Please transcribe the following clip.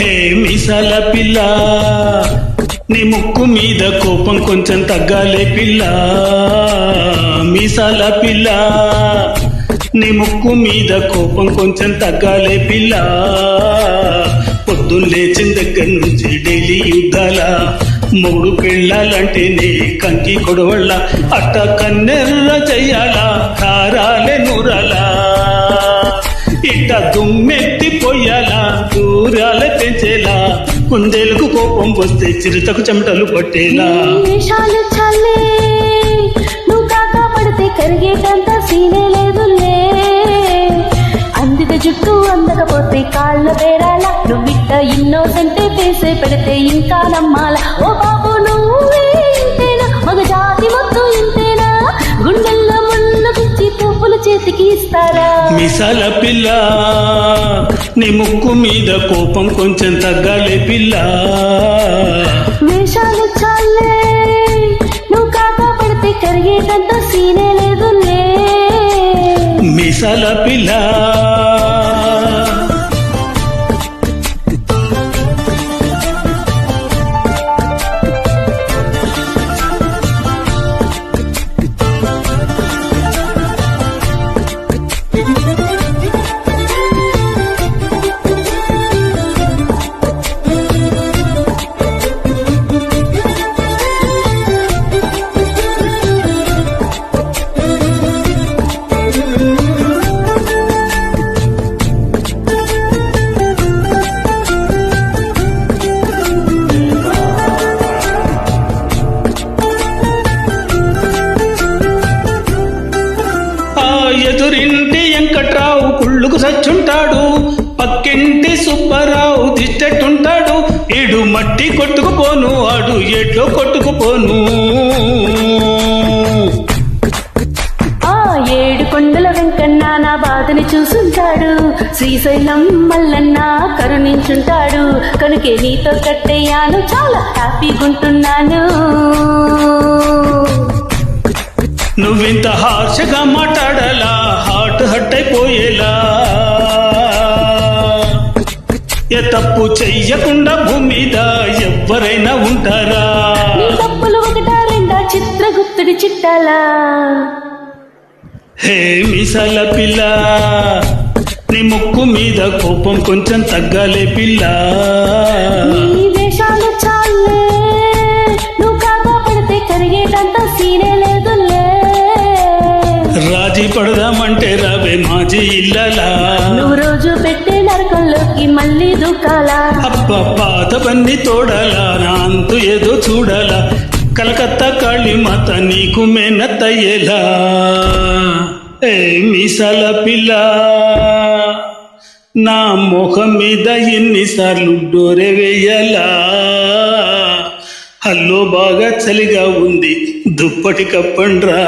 మీసాల పిల్ల నీ ముక్కు మీద కోపం కొంచెం తగ్గాలే పిల్ల. మీసాల పిల్ల నీ ముక్కు మీద కోపం కొంచెం తగ్గాలే పిల్ల. పొద్దున్న లేచిన దగ్గర నుంచి డైలీ యుద్ధాల మూడు పెళ్ళాలంటేనే కంకి కొడవళ్ళ అట్ట కన్నెర్ర చెయ్యాలా కారాలే నూరాలా. ఇట్ట దుమ్మెత్తి పొయ్యాలా దూరాల పెంచేలా కుందేలకు కోపం వస్తే చిరుతకు చెమటలు పట్టేలా. వేషాలు చల్లే నువ్వు కాక పడితే కరిగేటంత సీనే లేదులే. అందిన జుట్టు అందకపోతే కాళ్ళ బేరాల నువ్విట్ట ఇన్నోసెంటే ఫేసే పెడితే ఇంకా నమ్మాల. ఓ బాబు ఇస్తారా మిసాల పిల్ల నీ ముక్కు మీద కోపం కొంచెం తగ్గాలే పిల్ల. వేషాలు చాలే నువ్వు కాక పడితే కరిగేటంత సీనే లేదులే. మిసాల పిల్ల కుళ్ళుకు సచ్చుంటాడు. పక్కింటి సుబ్బారావు దిష్టెట్టుంటాడు ఈడు మట్టి కొట్టుకుపోను ఆడు ఎట్లో కొట్టుకుపోను. ఆ ఏడు కొండల వెంకన్న నా బాధని చూసుంటాడు. శ్రీశైలం మల్లన్న కరుణించుంటాడు. కనుకే నీతో కట్టేయాను చాలా హ్యాపీగుంటున్నాను నువ్వింత హార్షగా ఎవ్వరైనా ఉంటారా? తప్పులు ఒకటా రెండా? చిత్రగుప్తుడి చిట్టాలా? హే మిసాల పిల్ల నీ ముక్కు మీద కోపం కొంచెం తగ్గాలే పిల్ల. నీ వేషాలు చాలే నువ్వు కాక పడితే కరిగేటంత సీనే లేదులే. రాజీ పడదామంటే రావే మాజీ ఇల్లలా నువ్వు రోజు పెట్టే మళ్ళీ దూకాలా అబ్బ పాతవన్నీ తోడాలా నా ఏదో చూడాలా. కలకత్తా కాళీ మాత నీకు మేనత్తయ్యేలా. ఏ మీసాల పిల్ల నా ముఖం మీద ఎన్నిసార్లు డోరే వేయాలా? హల్లో బాగా చలిగా ఉంది దుప్పటి కప్పండ్రా.